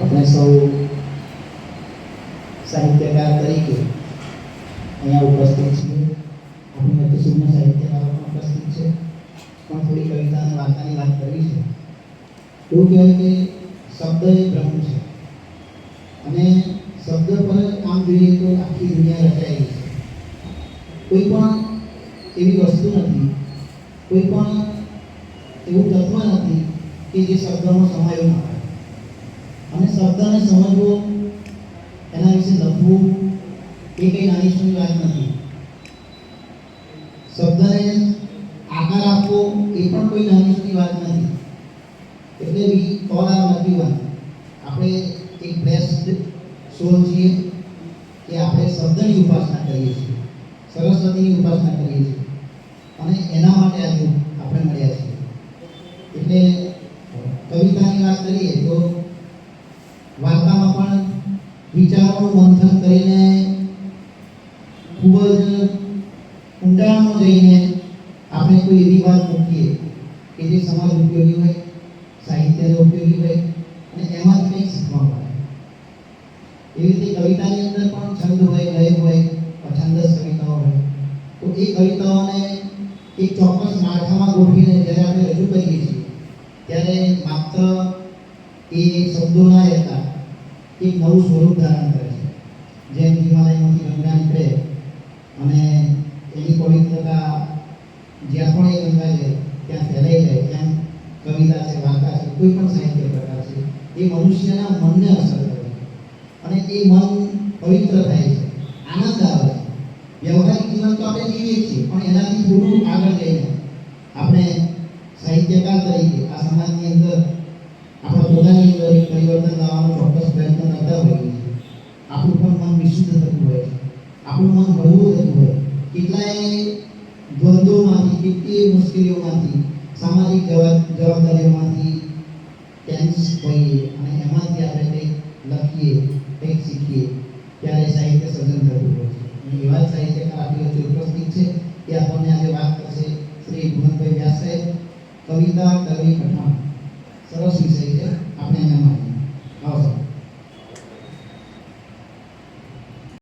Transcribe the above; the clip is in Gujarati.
આપણે સૌ સાહિત્યકાર તરીકે અહીંયા ઉપસ્થિત છીએ. આપણે સુજ્ઞ સાહિત્યકારો પણ ઉપસ્થિત છે. પણ થોડી કવિતા અને વાર્તાની વાત કરવી છે. એવું કહેવાય કે શબ્દ એ બ્રહ્મ છે. અને શબ્દ પર આમ જોઈએ તો આખી દુનિયા રચાયેલી છે. કોઈ પણ એવી વસ્તુ નથી. કોઈ પણ એવું તત્વ નથી કે જે શબ્દનો સમાયું ન અને શબ્દને સમજવો, એના વિશે લખવું, એ કંઈ નાની સૂની વાત નથી. શબ્દને આકાર આપવો, એ પણ કોઈ નાની સૂની વાત નથી. એટલે વી ઓલ આર વાત આપણે એક બેસ્ટ સોલ છીએ કે આપણે શબ્દની ઉપાસના કરીએ છીએ. સરસ્વતીની ઉપાસના કરીએ છીએ. અને એના માટે આજે આપણે મળ્યા છીએ. એટલે કવિતાની વાત કરીએ તો વાર્તામાં પણ વિચારોનું મંથન કરીને ખૂબ જ ઊંડાણમાં જઈને આપણે કોઈ એવી વાત મૂકીએ કે જે સમાજ ઉપયોગી હોય, સાહિત્યનો ઉપયોગી હોય અને એમાં કંઈક શીખવા મળે. એવી રીતે કવિતાની અંદર પણ છંદ હોય લય હોય અછંદસ કવિતાઓ હોય. તો એ કવિતાઓને એક ચોક્કસ માળખામાં ગોઠવીને જ્યારે આપણે રજૂ કરીએ છીએ, ત્યારે માત્ર એ શબ્દો ના રહેતા એક નવું સ્વરૂપ ધારણ કરે છે. જેમ હિમાલયમાંથી ગંગા નીકળે અને એની પવિત્રતા જ્યાં પણ એ ગંગા જાય, ત્યાં ફેલાઈ જાય એમ કવિતા છે, વાર્તા છે, કોઈ પણ સાહિત્ય પ્રકાર છે, એ મનુષ્યના મનને અસર કરે છે. અને એ મન પવિત્ર થાય છે આનંદ આવે છે. વ્યવહારિક જીવન તો આપણે જીવીએ છીએ, પણ એનાથી થોડું આગળ જઈને આપણે સાહિત્યકાર તરીકે આ સમાજની અંદર પોતાની પરિવર્તન લાવવાનો ચોક્કસ પ્રયત્ન કરતા આપણું પણ મન વિશુદ્ધ થતું હોય આપણું મન હળવું થતું હોય. કેટલાય દ્વંદ્વોમાંથી, કેટલીય મુશ્કેલીઓમાંથી, સામાજિક જવાબ જવાબદારીઓમાંથી હોઈએ અને એમાંથી આપણે લખીએ, કંઈક શીખીએ, ત્યારે સાહિત્ય સર્જન થતું હોય છે. એવા જ આપણી વચ્ચે છે એ આપણને આજે વાત કરશે શ્રી ભુવનભાઈ વ્યાસ કવિતા કવિ કઠણ